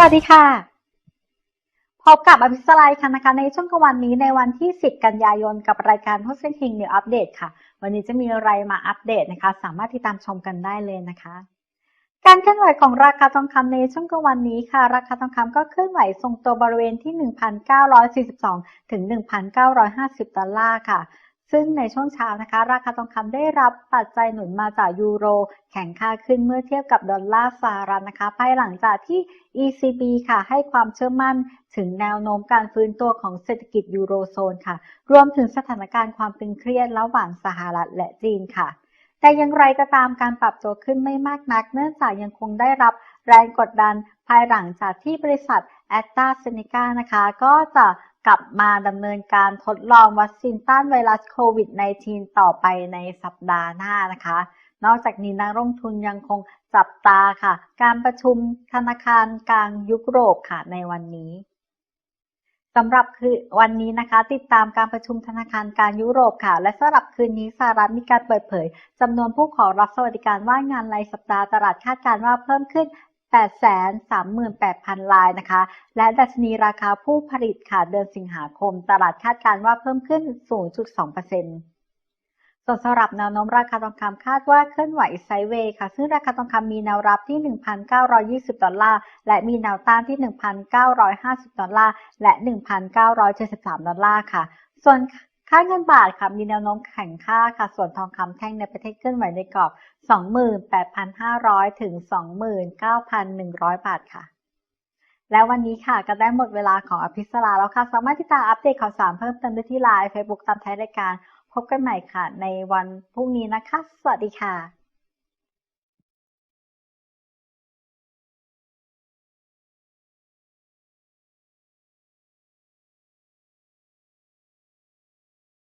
วัสดีค่ะ พบกับอภิสไลค่ะนะคะในช่วงกลางวันนี้ในวันที่ 10 กันยายนกับรายการฮ o เซน h ิง New Update ค่ะ วันนี้จะมีอะไรมาอัปเดตนะคะ สามารถติดตามชมกันได้เลยนะคะ การเคลื่อนไหวของราคาทองคำในช่วงกลางวันนี้ค่ะ ราคาทองคำก็เคลื่อนไหวทรงตัวบริเวณที่ 1,942 ถึง 1,950 ดอลลาร์ค่ะ ซึ่งในช่วงเช้านะคะ ราคาทองคำได้รับปัจจัยหนุนมาจากยูโร แข็งค่าขึ้นเมื่อเทียบกับดอลลาร์สหรัฐนะคะ ภายหลังจากที่ ECB ค่ะให้ความเชื่อมั่นถึงแนวโน้มการฟื้นตัวของเศรษฐกิจยูโรโซนค่ะ รวมถึงสถานการณ์ความตึงเครียดระหว่างสหรัฐและจีนค่ะ แต่อย่างไรก็ตามการปรับตัวขึ้นไม่มากนัก เนื่องจากยังคงได้รับแรงกดดันภายหลังจากที่บริษัทแอตตาเซเนกานะคะ ก็จะกลับมาดำเนินการทดลองวัคซีนต้านไวรัสโควิด -19 ต่อไปในสัปดาห์หน้านะคะ นอกจากนี้นักลงทุนยังคงจับตาค่ะ การประชุมธนาคารกลางยุโรปค่ะในวันนี้ สำหรับคือวันนี้นะคะ ติดตามการประชุมธนาคารการยุโรปค่ะ และสำหรับคืนนี้สหรัฐมีการเปิดเผยจำนวนผู้ขอรับสวัสดิการว่างงานรายสัปดาห์ตลาดคาดการณ์ว่าเพิ่มขึ้น 838,000 รายนะคะ และดัชนีราคาผู้ผลิตค่ะเดือนสิงหาคม ตลาดคาดการณ์ว่าเพิ่มขึ้น 0.2% ส่วนสำหรับแนวโน้มราคาทองคำคาดว่าเคลื่อนไหวไซด์เวย์ค่ะ ซึ่งราคาทองคำมีแนวรับที่ 1,920 ดอลลาร์ และมีแนวต้านที่ 1,950 ดอลลาร์ และ 1,973 ดอลลาร์ค่ะ ส่วนค่าเงินบาทค่ะมีแนวโน้มแข็งค่าค่ะ ส่วนทองคำแท่งในประเทศเคลื่อนไหวในกรอบ 28,500 ถึง 29,100 บาทค่ะ แล้ววันนี้ค่ะก็ได้หมดเวลาของอภิสราแล้วค่ะ สามารถที่จะอัปเดตข่าวสารเพิ่มเติมได้ที่ไลน์ Facebook ตามท้ายรายการ พบกันใหม่ค่ะ ในวันพรุ่งนี้นะคะ สวัสดีค่ะ